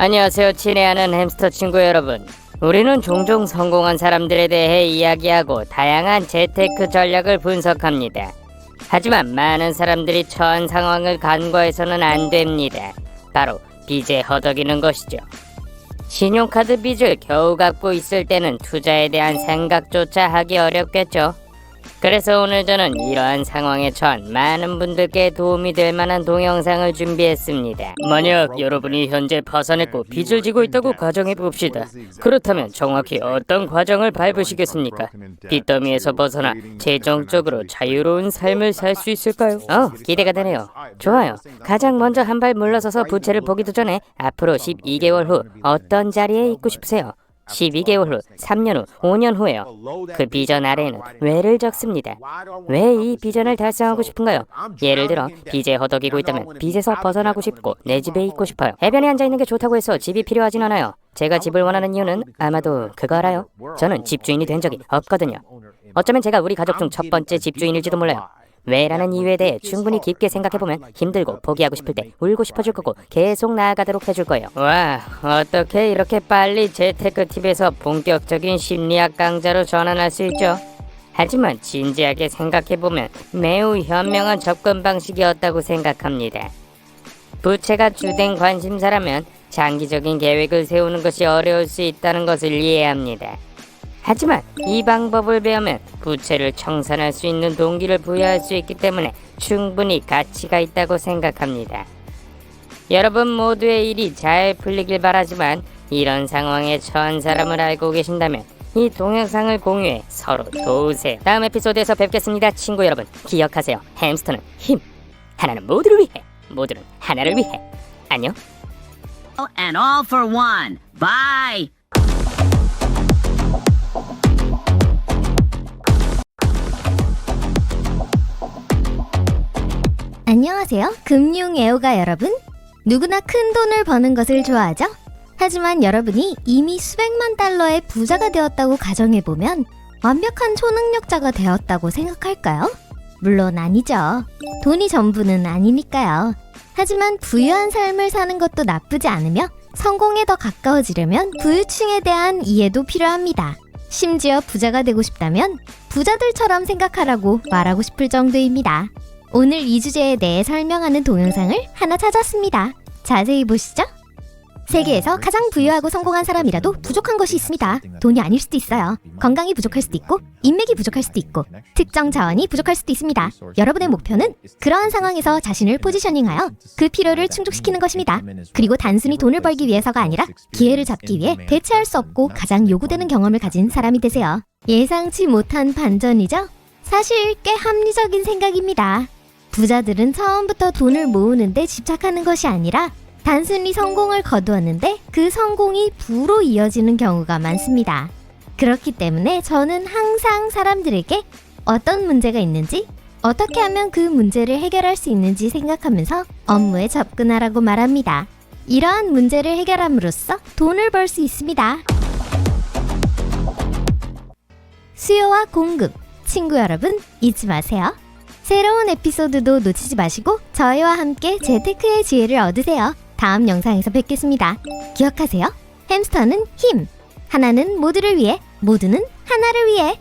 안녕하세요. 친애하는 햄스터 친구 여러분. 우리는 종종 성공한 사람들에 대해 이야기하고 다양한 재테크 전략을 분석합니다. 하지만 많은 사람들이 처한 상황을 간과해서는 안 됩니다. 바로 빚에 허덕이는 것이죠. 신용카드 빚을 겨우 갚고 있을 때는 투자에 대한 생각조차 하기 어렵겠죠. 그래서 오늘 저는 이러한 상황에 처한 많은 분들께 도움이 될 만한 동영상을 준비했습니다. 만약 여러분이 현재 파산했고 빚을 지고 있다고 가정해 봅시다. 그렇다면 정확히 어떤 과정을 밟으시겠습니까? 빚더미에서 벗어나 재정적으로 자유로운 삶을 살 수 있을까요? 어, 기대가 되네요. 좋아요. 가장 먼저 한 발 물러서서 부채를 보기도 전에 앞으로 12개월 후 어떤 자리에 있고 싶으세요? 12개월 후, 3년 후, 5년 후에요. 그 비전 아래에는 왜를 적습니다. 왜 이 비전을 달성하고 싶은가요? 예를 들어 빚에 허덕이고 있다면 빚에서 벗어나고 싶고 내 집에 있고 싶어요. 해변에 앉아 있는 게 좋다고 해서 집이 필요하진 않아요. 제가 집을 원하는 이유는 아마도 그거 알아요? 저는 집주인이 된 적이 없거든요. 어쩌면 제가 우리 가족 중 첫 번째 집주인일지도 몰라요. 왜라는 이유에 대해 충분히 깊게 생각해보면 힘들고 포기하고 싶을 때 울고 싶어질 거고 계속 나아가도록 해줄 거예요. 와, 어떻게 이렇게 빨리 재테크 팁에서 본격적인 심리학 강좌로 전환할 수 있죠? 하지만 진지하게 생각해보면 매우 현명한 접근 방식이었다고 생각합니다. 부채가 주된 관심사라면 장기적인 계획을 세우는 것이 어려울 수 있다는 것을 이해합니다. 하지만 이 방법을 배우면 부채를 청산할 수 있는 동기를 부여할 수 있기 때문에 충분히 가치가 있다고 생각합니다. 여러분 모두의 일이 잘 풀리길 바라지만 이런 상황에 처한 사람을 알고 계신다면 이 동영상을 공유해 서로 도우세요. 다음 에피소드에서 뵙겠습니다, 친구 여러분. 기억하세요. 햄스터는 힘. 하나는 모두를 위해, 모두는 하나를 위해. 안녕. and all for one. Bye. 안녕하세요. 금융 애호가 여러분. 누구나 큰 돈을 버는 것을 좋아하죠? 하지만 여러분이 이미 수백만 달러의 부자가 되었다고 가정해보면 완벽한 초능력자가 되었다고 생각할까요? 물론 아니죠. 돈이 전부는 아니니까요. 하지만 부유한 삶을 사는 것도 나쁘지 않으며 성공에 더 가까워지려면 부유층에 대한 이해도 필요합니다. 심지어 부자가 되고 싶다면 부자들처럼 생각하라고 말하고 싶을 정도입니다. 오늘 이 주제에 대해 설명하는 동영상을 하나 찾았습니다. 자세히 보시죠. 세계에서 가장 부유하고 성공한 사람이라도 부족한 것이 있습니다. 돈이 아닐 수도 있어요. 건강이 부족할 수도 있고, 인맥이 부족할 수도 있고, 특정 자원이 부족할 수도 있습니다. 여러분의 목표는 그러한 상황에서 자신을 포지셔닝하여 그 필요를 충족시키는 것입니다. 그리고 단순히 돈을 벌기 위해서가 아니라 기회를 잡기 위해 대체할 수 없고 가장 요구되는 경험을 가진 사람이 되세요. 예상치 못한 반전이죠? 사실 꽤 합리적인 생각입니다. 부자들은 처음부터 돈을 모으는데 집착하는 것이 아니라 단순히 성공을 거두었는데 그 성공이 부로 이어지는 경우가 많습니다. 그렇기 때문에 저는 항상 사람들에게 어떤 문제가 있는지 어떻게 하면 그 문제를 해결할 수 있는지 생각하면서 업무에 접근하라고 말합니다. 이러한 문제를 해결함으로써 돈을 벌 수 있습니다. 수요와 공급, 친구 여러분 잊지 마세요. 새로운 에피소드도 놓치지 마시고 저희와 함께 재테크의 지혜를 얻으세요. 다음 영상에서 뵙겠습니다. 기억하세요. 햄스터는 힘. 하나는 모두를 위해, 모두는 하나를 위해.